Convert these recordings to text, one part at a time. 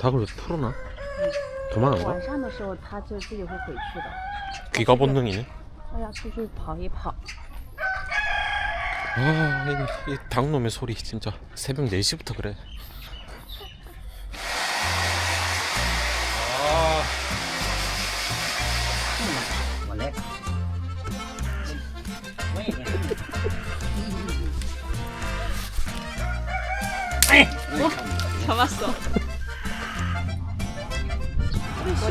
닭을 왜 풀어놔? 도망간 거야? 晚上的时候，它就自己会回去的。 귀가 본능이네 哎呀，出去跑一跑。 아, 이, 이 닭놈의 소리 진짜 새벽 4시부터 그래. 아, 我来。我也给你。 잡았어. 我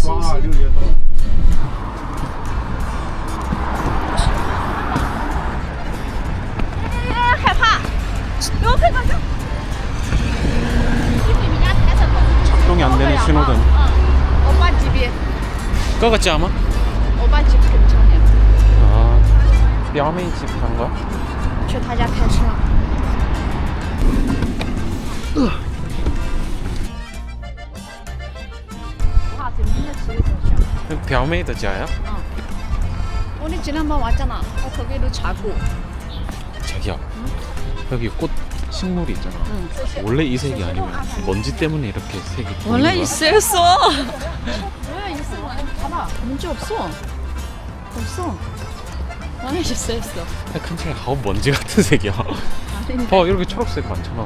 是双二是。六月到。 작동이 안 되는 신호등. 오빠 집이 그거 같지 않아? 오빠 집 근처네. 아, 뼈메이 집 간 거야? 去他家开车。 와, 뼈메이드 지하야? 우리 지난번 왔잖아. 어, 거기로 자고. 자기야, 여기 꽃 식물이 있잖아. 응. 원래 이 색이 아니면 먼지 때문에 이렇게 색이 원래 보이는 거야? 있었어. 왜 있어? 봐봐. 문제 없어. 없어. 원래 있었어. 칸치가 하우 먼지 같은 색이야. 봐 이렇게 초록색 많잖아.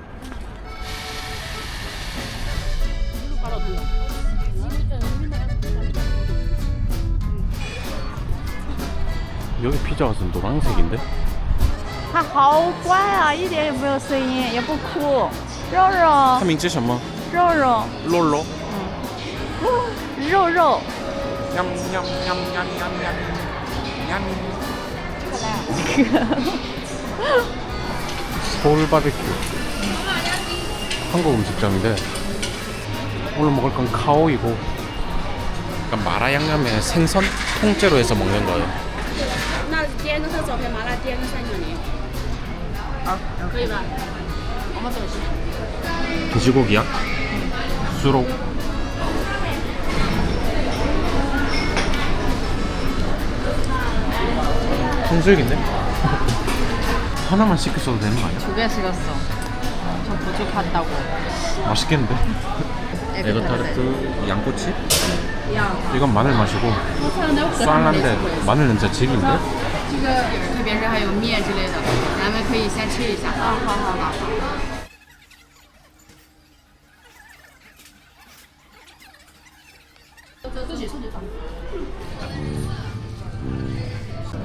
여기 피자 맛은 노란색인데? 它好乖啊，一点也没有声音，也不哭。肉肉它，名字什么？肉肉，洛洛。肉肉。 서울 바베큐 한국 음식점인데 오늘 먹을 건 카오이고 약간 마라 양념에 생선 통째로 해서 먹는 거예요 那点个这照片麻辣，点个三角梨。好，可以吧？我们走去。 돼지고기야? 수록 통수육인데? 하나만 시켰어도 되는 거 아니야? 두 개 식었어. 좀 부족하다고. 맛있겠는데? 에그타르트 양꼬치? 이건 마늘 맛이고 쌀한데 마늘은 진짜 질긴데? 这个特别是还有面之类的，咱们可以先吃一下。啊，好好好。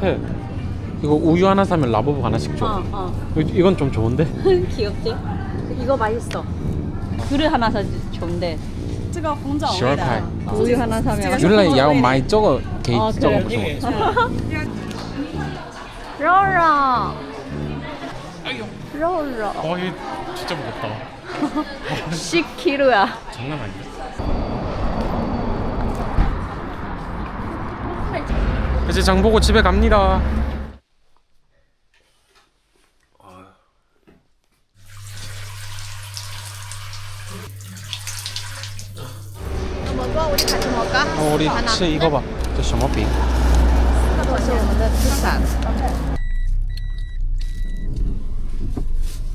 해 이거 우유 하나 사면 라보브 하나씩 줘 어, 어. 이- 이건 좀 좋은데? 귀엽지? 이거 맛있어. 그릇 하나 사 좋은데. 这个红枣味 10월 的 8일 ， 우유 하나 사면.原来要买这个给 어 这个 그래. 不错 로로. 로로. 어 이거 진짜 무겁다 10kg야. 장난 아니야 이제 장 보고 집에 갑니다 吃一个吧，这什么饼？这个是我们的特产。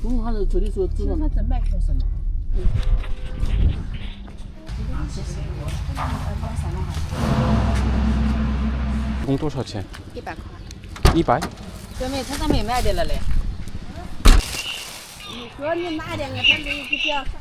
中午还是出去说了。他在卖些什么？工多少钱？一百块。一百？小妹，他上面卖的了嘞。你说你慢点，我反正一个。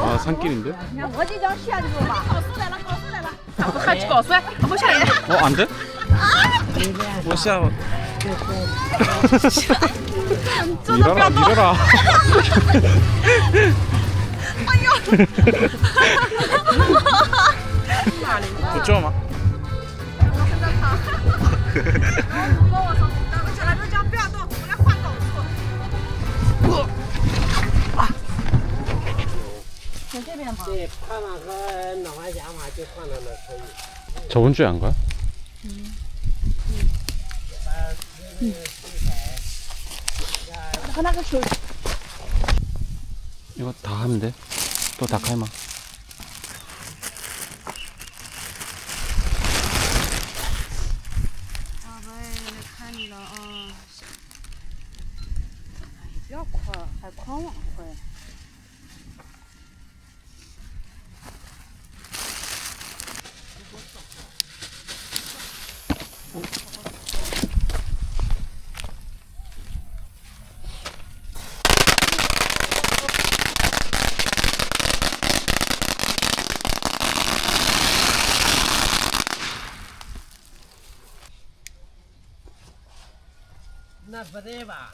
啊，三给你的。我这张选择吧。考出来了，考出来了。咋不喊搞出来？我下来。我俺的。我下。你这了，你这了。哎呦！不重吗？ 라. 붙죠, 마. 对，看那个脑花甲嘛，就放到那可以。 저번 주에 한 거야? 이거 다 하면 돼? 또 닭할마? 어. 不要快，还狂往快。 na vreva.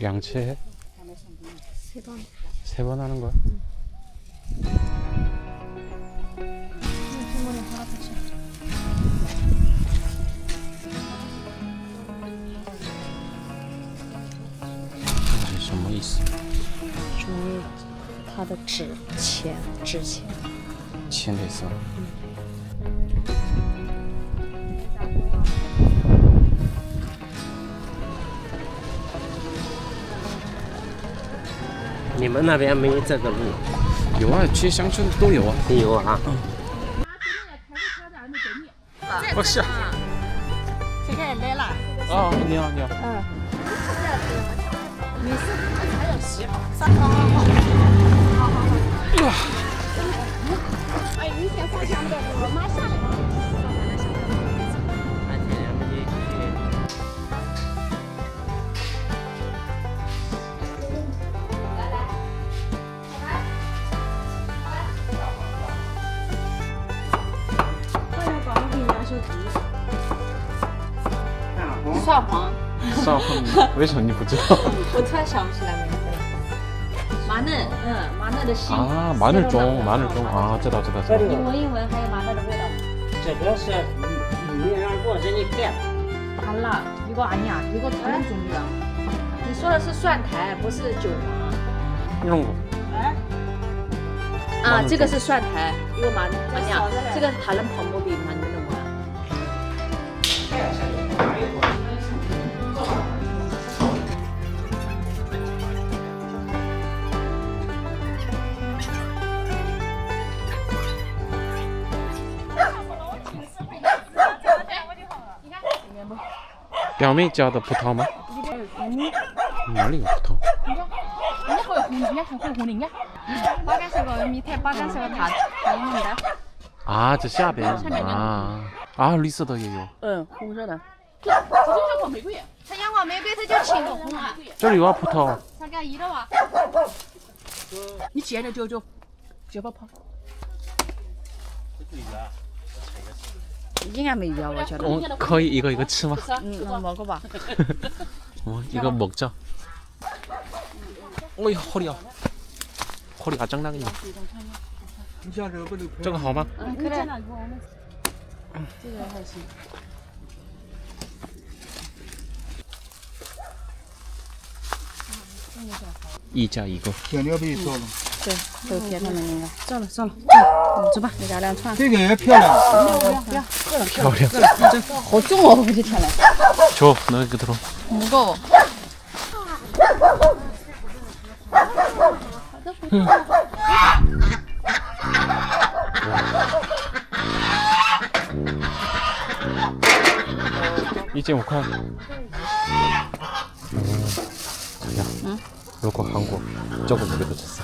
양치해? 세번 세 번 하는 거야? 응. 意思？他的纸钱纸钱。钱的意思吗？你们那边没这个路？有啊，去乡村都有啊。有啊。不是。现在来了。哦，你好，你好。没事，还有鞋，上好好好，好。好好。哎，你先上枪的，我妈下来。蒜黄。算后面，为什么你不知道？我突然想不起来名字了。麻嫩，嗯，麻嫩的心啊，麻嫩中，麻嫩中啊，知道知道知道。英文英文还有麻嫩的味道。这个是你你让我给你变的。完了，一个阿尼亚，一个他们中的。你说的是蒜苔，不是韭黄。弄过。哎。啊，这个是蒜苔，一个麻阿尼亚，这个是塔伦蓬木比麻嫩的嘛。表妹家的葡萄吗？哪里有葡萄？ 이게 거의 공이야? 거의 공이야? 빨간색은 밑에 빨간색은 다, 다 있는데. 아, 저 下边. 아, 아, 绿色的也有.嗯，红色的。这这叫黄玫瑰。它阳光玫瑰，它叫青的红啊。这里有啊，葡萄.它给一了哇。你捡着就就就不跑。 应该没约，我觉得。 어, 거의 이거 이거 치마. 嗯，那먹어봐。 어, 이거 먹자. 어이 허리야. 허리가 짱나겠네. 저거 하마? 嗯，可以。 이자 이거. 铁牛皮做了， 对，都贴上面那个。照了照了，嗯，走吧，给咱俩串。这个也漂亮。 겨울이야. 好重哦，我的天呐， 줘, 너 이거 들어. 무거워. 이제 오카. 자기야. 요거 한국 저거 우리도 줬어.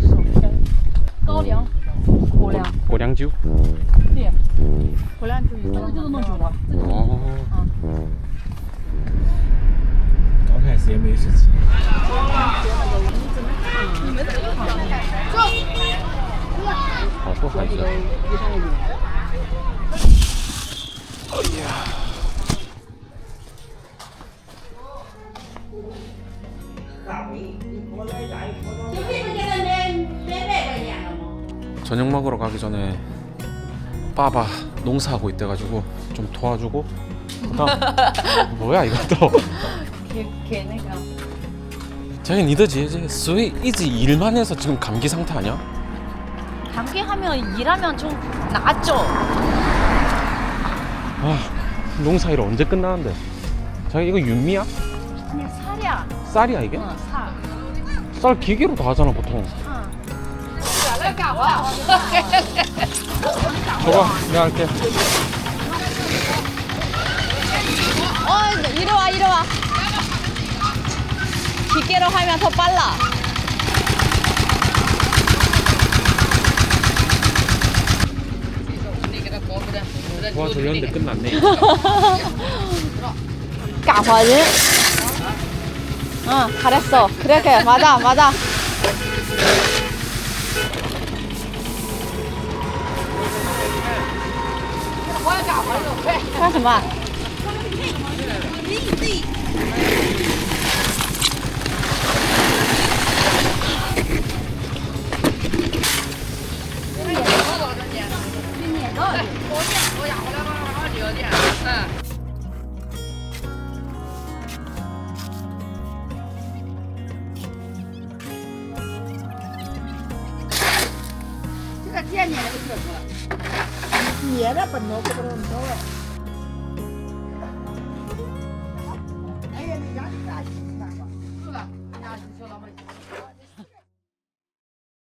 酒。对，就是弄酒。哦。嗯。刚开始也没事情。好？走。好不好？哎呀。 저녁 먹으러 가기 전에 빠바 농사하고 있대가지고 좀 도와주고 그다음 뭐야 이것도 걔네가 자기 니더지 스위 이제 일만 해서 지금 감기 상태 아니야? 감기하면 일하면 좀 낫죠. 아 농사일 언제 끝나는데 자기 이거 윤미야? 그냥 살이야. 쌀이야 이게? 어, 살. 쌀 기계로 다 하잖아 보통 저거 내가 할게 어, 이리 와, 이리 와. 기계로 하면 더 빨라. 도와주려는데 끝났네 까화를. 응, 잘했어. 그래, 그래. 맞아, 맞아. 我要干活去快干什么？这个吗是我的秘密嗯 எதை இப்போ நோக்கப்படுவோம் போல